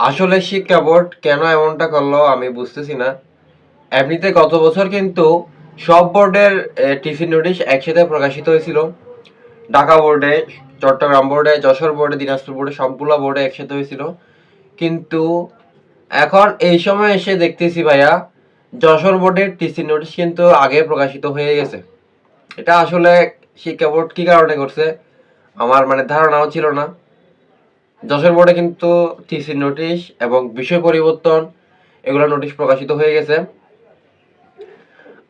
আসলে শিক্ষা বোর্ড কেন এমনটা করল আমি বুঝতেছি না। এমনিতে গত বছর কিন্তু সব বোর্ডের টিফিন নোটিশ একসাথে প্রকাশিত হয়েছিল। ঢাকা বোর্ডে, চট্টগ্রাম বোর্ডে, যশোর বোর্ডে, দিনাজপুর বোর্ডে সবগুলো বোর্ডে একসাথে হয়েছিল। কিন্তু এখন এই সময় এসে দেখতেছি ভাইয়া, যশোর বোর্ডের টিসি নোটিশ কিন্তু আগে প্রকাশিত হয়ে গেছে। এটা আসলে শিক্ষা বোর্ড কি কারণে করছে, আমার মানে ধারণাও ছিল না। যশোর বোর্ডে কিন্তু টিসি নোটিশ এবং বিষয় পরিবর্তন, এগুলো নোটিশ প্রকাশিত হয়ে গেছে।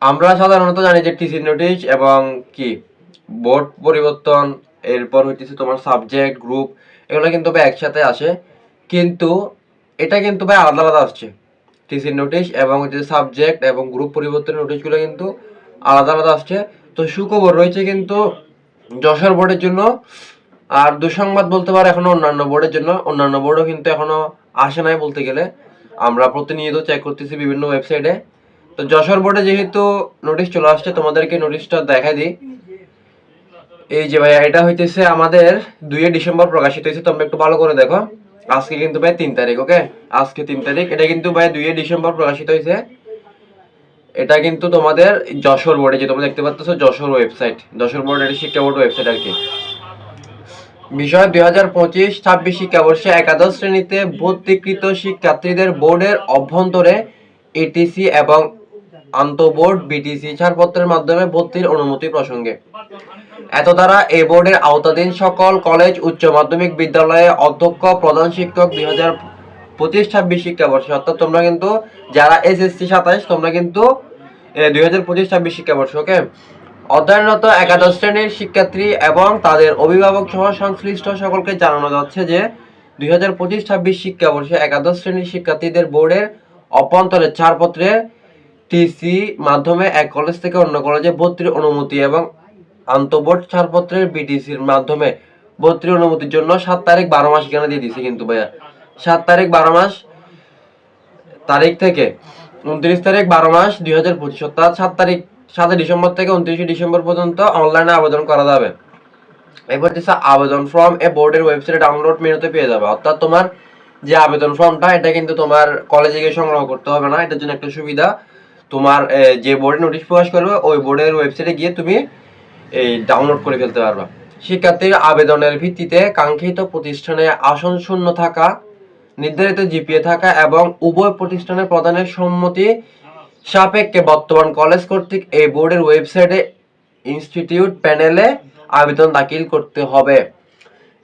আমরা সাধারণত জানি যে টিসি নোটিশ এবং কি, বোর্ড পরিবর্তন, এরপর হইতেছে তোমার সাবজেক্ট, গ্রুপ, এগুলো কিন্তু ভাই একসাথে আসে। কিন্তু এটা কিন্তু ভাই আলাদা আলাদা আসছে। টিসি নোটিশ এবং হচ্ছে সাবজেক্ট এবং গ্রুপ পরিবর্তনের নোটিশগুলো কিন্তু আলাদা আলাদা আসছে। তো সুখবর রয়েছে কিন্তু যশোর বোর্ডের জন্য আর দুঃসংবাদ বলতে পারে এখনও অন্যান্য বোর্ডের জন্য। অন্যান্য বোর্ডও কিন্তু এখনও আসে নাই বলতে গেলে। আমরা প্রতিনিয়ত চেক করতেছি বিভিন্ন ওয়েবসাইটে তো যশোর বোর্ডে যেহেতু নোটিশ চলে আসছে, তোমাদেরকে নোটিশটা দেখা দিই। এই যে ভাইয়া, এটা হইতেছে আমাদের দুইয়ে ডিসেম্বর প্রকাশিত হয়েছে, তোমরা একটু ভালো করে দেখো। আজকে কিন্তু ভাই তিন তারিখ ওকে আজকে তিন তারিখ, এটা কিন্তু ভাই দুইয়ে ডিসেম্বর প্রকাশিত হয়েছে। এটা কিন্তু তোমাদের যশোর বোর্ডে যে তোমরা দেখতে পাচ্ছ, যশোর ওয়েবসাইট যশোর বোর্ড এটা শিক্ষা বোর্ড ওয়েবসাইট আর কি। বিষয় দুই হাজার পঁচিশ ছাব্বিশ শিক্ষাবর্ষে একাদশ শ্রেণীতে ভর্তিকৃত শিক্ষার্থীদের বোর্ডের অভ্যন্তরে এটিসি এবং আন্তঃবোর্ড বিটিসি ছাড়পত্রের মাধ্যমে ভর্তির অনুমতি প্রসঙ্গে। এত দ্বারা এই বোর্ডের আওতাধীন সকল কলেজ, উচ্চ মাধ্যমিক বিদ্যালয়ে অধ্যক্ষ, প্রধান শিক্ষক দুই হাজার পঁচিশ ছাব্বিশ শিক্ষাবর্ষে। অর্থাৎ তোমরা কিন্তু যারা এসএসসি সাতাইশ তোমরা কিন্তু দুই হাজার পঁচিশ ছাব্বিশ শিক্ষাবর্ষ ওকে অধ্যয়নরত একাদশ শ্রেণির শিক্ষার্থী এবং তাদের অভিভাবক সহ সংশ্লিষ্ট সকলকে জানানো যাচ্ছে যে দুই হাজার পঁচিশ ছাব্বিশ শিক্ষাবর্ষে একাদশ শ্রেণির শিক্ষার্থীদের বোর্ডের অভ্যন্তরের ছাড়পত্রে টিসি মাধ্যমে এক কলেজ থেকে অন্য কলেজে ভর্তির অনুমতি এবং আন্তঃবোর্ড ছাড়পত্রের বিটিসির মাধ্যমে ভর্তির অনুমতির জন্য সাত তারিখ বারো মাস এখানে দিয়ে দিছে কিন্তু ভাইয়া। সাত তারিখ বারো মাস তারিখ থেকে। উনত্রিশ তারিখ বারো মাস দুই হাজার পঁচিশ অর্থাৎ সাত তারিখ সাতই ডিসেম্বর থেকে উনত্রিশে ডিসেম্বর পর্যন্ত অনলাইনে আবেদন করা যাবে। এরপর হচ্ছে আবেদন ফর্ম এ বোর্ডের ওয়েবসাইটে ডাউনলোড মেনুতে পেয়ে যাবে। অর্থাৎ তোমার যে আবেদন ফর্মটা, এটা কিন্তু তোমার কলেজে গিয়ে সংগ্রহ করতে হবে না। এটার জন্য একটা সুবিধা, তোমার যে বোর্ডে নোটিশ প্রকাশ করবে, ওই বোর্ডের ওয়েবসাইটে গিয়ে তুমি এই ডাউনলোড করে ফেলতে পারবা। শিক্ষার্থীর আবেদনের ভিত্তিতে কাঙ্ক্ষিত প্রতিষ্ঠানে আসন শূন্য থাকা, নির্ধারিত জিপিএ থাকা এবং উভয় প্রতিষ্ঠানের প্রদানের সম্মতি সাপেক্ষে বর্তমান কলেজ কর্তৃক এই বোর্ডের ওয়েবসাইটে ইনস্টিটিউট প্যানেলে আবেদন দাখিল করতে হবে।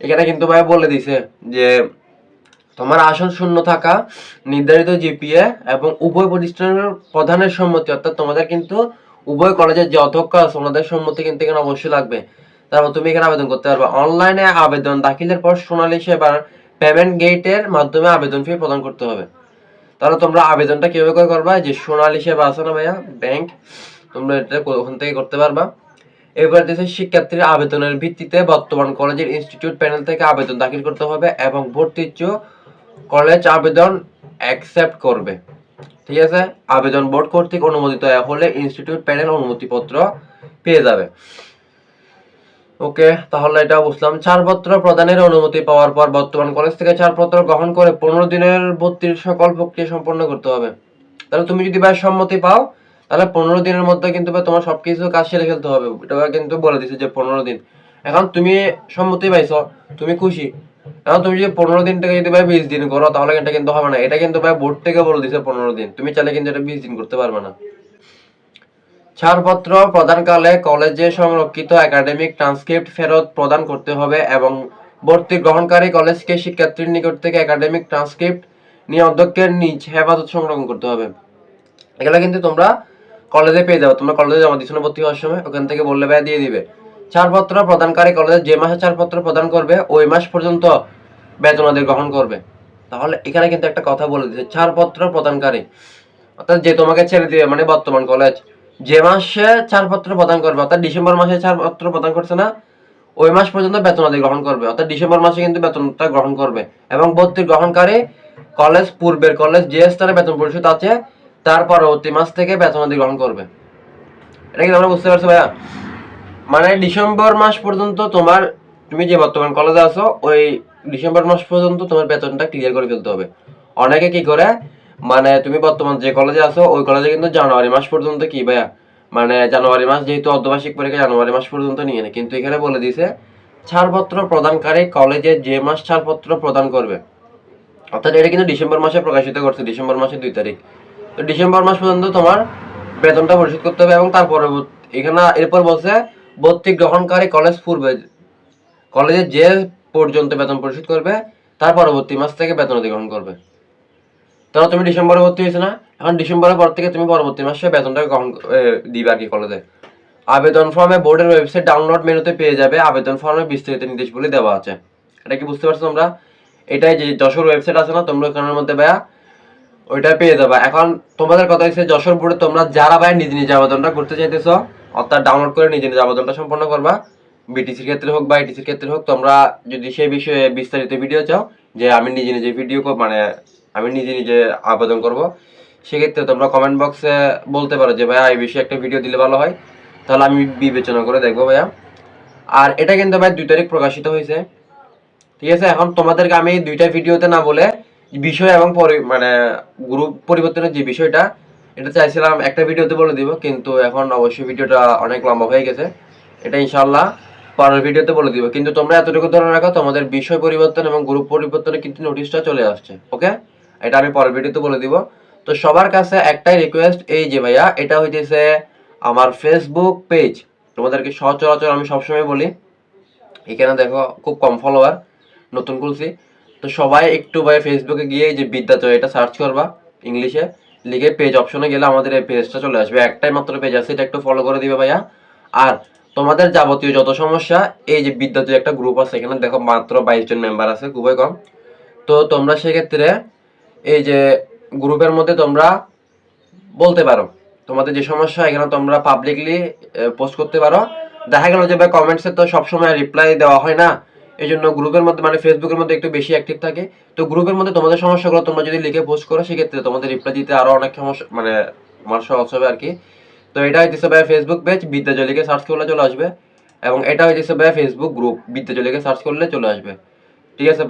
এখানে কিন্তু ভাই বলে দিছে যে, তোমার আসন শূন্য থাকা, নির্ধারিত জিপিএ এবং উভয় প্রতিষ্ঠানের প্রধানের সম্মতি, অর্থাৎ তোমাদের কিন্তু উভয় কলেজের যে অধ্যক্ষ আছে, ওনাদের সম্মতি কিন্তু এখানে অবশ্যই লাগবে। তারপর তুমি এখানে আবেদন করতে পারবে। অনলাইনে আবেদন দাখিলের পর সোনালী সেবার পেমেন্ট গেটের মাধ্যমে আবেদন ফি প্রদান করতে হবে। তাহলে তোমরা আবেদনটা কীভাবে করে করবা? যে সোনালী সেবা আছে না ভাইয়া? ব্যাংক তোমরা এটা ওখান থেকে করতে পারবা। এবার দেশের শিক্ষার্থীর আবেদনের ভিত্তিতে বর্তমান কলেজের ইনস্টিটিউট প্যানেল থেকে আবেদন দাখিল করতে হবে এবং ভর্তির কলেজ আবেদন অ্যাকসেপ্ট করবে। ঠিক আছে? আবেদন বোর্ড কর্তৃক অনুমোদিত হলে ইনস্টিটিউট প্যানেল অনুমতিপত্র পেয়ে যাবে। ওকে, তাহলে এটা বুঝলাম। ছাড়পত্র প্রদানের অনুমতি পাওয়ার পর বর্তমান কলেজ থেকে ছাড়পত্র গ্রহণ করে পনেরো দিনের ভর্তির সকল প্রক্রিয়া সম্পন্ন করতে হবে। তাহলে তুমি যদি ভাই সম্মতি পাও, তাহলে পনেরো দিনের মধ্যে কিন্তু তোমার সবকিছু কাজ সেরে ফেলতে হবে। এটা কিন্তু বলে দিছে যে পনেরো দিন। এখন তুমি সম্মতি পাইছো, তুমি খুশি। এখন তুমি যদি পনেরো দিন থেকে যদি ভাই বিশ দিন করো, তাহলে এটা কিন্তু হবে না। এটা কিন্তু ভাই বোর্ড থেকে বলে দিছে পনেরো দিন। তুমি চাইলে কিন্তু এটা বিশ দিন করতে পারবে না। ছাড়পত্র প্রদানকালে কলেজে সংরক্ষিত একাডেমিক ট্রান্সক্রিপ্ট ফেরত প্রদান করতে হবে এবং ভর্তি গ্রহণকারী কলেজকে শিক্ষার্থীর নিকট থেকে একাডেমিক ট্রান্সক্রিপ্ট নিয়ে অধ্যক্ষের নিজ হেফাজত সংরক্ষণ করতে হবে। এগুলো কিন্তু তোমরা কলেজে পেয়ে যাবে তোমরা কলেজে জমা দিচ্ছ না ভর্তি হওয়ার সময়, ওখান থেকে বললে ভাই দিয়ে দিবে। ছাড়পত্র প্রদানকারী কলেজে যে মাসে ছাড়পত্র প্রদান করবে, ওই মাস পর্যন্ত বেতনাদি গ্রহণ করবে। তাহলে এখানে কিন্তু একটা কথা বলে দিচ্ছে ছাড়পত্র প্রদানকারী। অর্থাৎ যে তোমাকে ছেড়ে দিবে মানে বর্তমান কলেজ। যে মাসে ছাড়পত্র প্রদান করবে, অর্থাৎ ডিসেম্বর মাসে ছাড়পত্র প্রদান করছে না, ওই মাস পর্যন্ত বেতনাদি গ্রহণ করবে। অর্থাৎ ডিসেম্বর মাসে কিন্তু বেতনটা গ্রহণ করবে। এবং ভর্তি গ্রহণকারী কলেজ পূর্বের কলেজ যে স্তরে বেতন পরিশোধ আছে তার পরবর্তী মাস থেকে বেতনাদি গ্রহণ করবে। এটা কি তোমরা বুঝতে পারছ ভাইয়া। মানে ডিসেম্বর মাস পর্যন্ত তোমার, তুমি যে বর্তমান কলেজে আছো, ওই ডিসেম্বর মাস পর্যন্ত তোমার বেতনটা ক্লিয়ার করে ফেলতে হবে। অনেকে কি করে মানে তুমি বর্তমান যে কলেজে আছো, ওই কলেজে কিন্তু জানুয়ারি মাস পর্যন্ত কি ভাইয়া? মানে জানুয়ারি মাস যেহেতু অর্ধবার্ষিক পরীক্ষা জানুয়ারি মাস পর্যন্ত নিয়ে নেয় কিন্তু এখানে বলে দিয়েছে, ছাড়পত্র প্রদানকারী কলেজে যে মাস ছাড়পত্র প্রদান করবে। অর্থাৎ এটা কিন্তু ডিসেম্বর মাসে প্রকাশিত করছে, ডিসেম্বর মাসের দুই তারিখ। তো ডিসেম্বর মাস পর্যন্ত তোমার বেতনটা পরিশোধ করতে হবে এবং তার পরবর্তী, এখানে এরপর বলছে, ভর্তি গ্রহণকারী কলেজ পূর্বে কলেজে যে পর্যন্ত বেতন পরিশোধ করবে, তার পরবর্তী মাস থেকে বেতন অধিগ্রহণ করবে। ধরো তুমি ডিসেম্বরে ভর্তি হয়েছে না? এখন ডিসেম্বরের পর থেকে তুমি পরবর্তী মাসে বেতনটা গ্রহণ দিবে আর কি কলেজে আবেদন ফর্মে বোর্ডের ওয়েবসাইট ডাউনলোড মেনুতে পেয়ে যাবে। আবেদন ফর্মে বিস্তারিত নির্দেশগুলি দেওয়া আছে। এটা কি বুঝতে পারছ তোমরা? এটাই যে যশোর ওয়েবসাইট আছে না, তোমরা ওখানের মধ্যে ভাইয়া, ওইটা পেয়ে যাবা। এখন তোমাদের কথা হচ্ছে যশোর বোর্ডে তোমরা যারা ভাই নিজে নিজে আবেদনটা করতে চাইতেছ, অর্থাৎ ডাউনলোড করে নিজে নিজে আবেদনটা সম্পন্ন করবা। বিটিসির ক্ষেত্রে হোক বা এটিসির ক্ষেত্রে হোক, তোমরা যদি সেই বিষয়ে বিস্তারিত ভিডিও চাও, যে আমি নিজে নিজে ভিডিও মানে আমি নিজে নিজে আবেদন করব। সেক্ষেত্রে তোমরা কমেন্ট বক্সে বলতে পারো যে, ভাইয়া, এই বিষয়ে একটা ভিডিও দিলে ভালো হয়। তাহলে আমি বিবেচনা করে দেখব ভাইয়া। আর এটা কিন্তু ভাই দুই তারিখ প্রকাশিত হয়েছে। ঠিক আছে? এখন তোমাদেরকে আমি দুইটা ভিডিওতে না বলে বিষয় এবং মানে গ্রুপ পরিবর্তনের যে বিষয়টা, এটা চাইছিলাম একটা ভিডিওতে বলে দিব, কিন্তু এখন অবশ্যই ভিডিওটা অনেক লম্বা হয়ে গেছে। এটা ইনশাল্লাহ পরের ভিডিওতে বলে দিব। কিন্তু তোমরা এতটুকু ধরে রাখো, তোমাদের বিষয় পরিবর্তন এবং গ্রুপ পরিবর্তনের কিন্তু নোটিশটা চলে আসছে। ওকে এটা আমি পরের ভিডিওতে বলে দিব। তো সবার কাছে একটাই রিকোয়েস্ট এই যে ভাইয়া, এটা হইতেছে আমার ফেসবুক পেজ তোমাদেরকে সচরাচর আমি সবসময় বলি, এখানে দেখো খুব কম ফলোয়ার নতুন খুলছি। তো সবাই একটু ভাই ফেসবুকে গিয়ে যে বিদ্যাচয় এটা সার্চ করবা ইংলিশে লিখে পেজ অপশনে গেলে আমাদের এই পেজটা চলে আসবে। একটাই মাত্র পেজ আছে, এটা একটু ফলো করে দিবে ভাইয়া। আর তোমাদের যাবতীয় যত সমস্যা, এই যে বিদ্যাচয় একটা গ্রুপ আছে, এখানে দেখো মাত্র বাইশ জন মেম্বার আছে, খুবই কম। তো তোমরা সেক্ষেত্রে এই যে গ্রুপের মধ্যে তোমরা বলতে পারো। তোমাদের যে সমস্যা, এখানে তোমরা পাবলিকলি পোস্ট করতে পারো। দেখা গেল যে ভাই কমেন্টসে তো সবসময় রিপ্লাই দেওয়া হয় না। এই জন্য গ্রুপের মধ্যে মানে ফেসবুকের মধ্যে একটু বেশি অ্যাক্টিভ থাকে। তো গ্রুপের মধ্যে তোমাদের সমস্যাগুলো তোমরা যদি লিখে পোস্ট করো, সেক্ষেত্রে তোমাদের রিপ্লাই দিতে আরও অনেক সমস্যা মানে আমার সহজ হবে আর কি। তো এটা হইতেছে ভাই ফেসবুক পেজ বিদ্যাজলিকে সার্চ করলে চলে আসবে। এবং এটা হইতেছে ভাই ফেসবুক গ্রুপ বিদ্যাজলিকে সার্চ করলে চলে আসবে। ঠিক আছে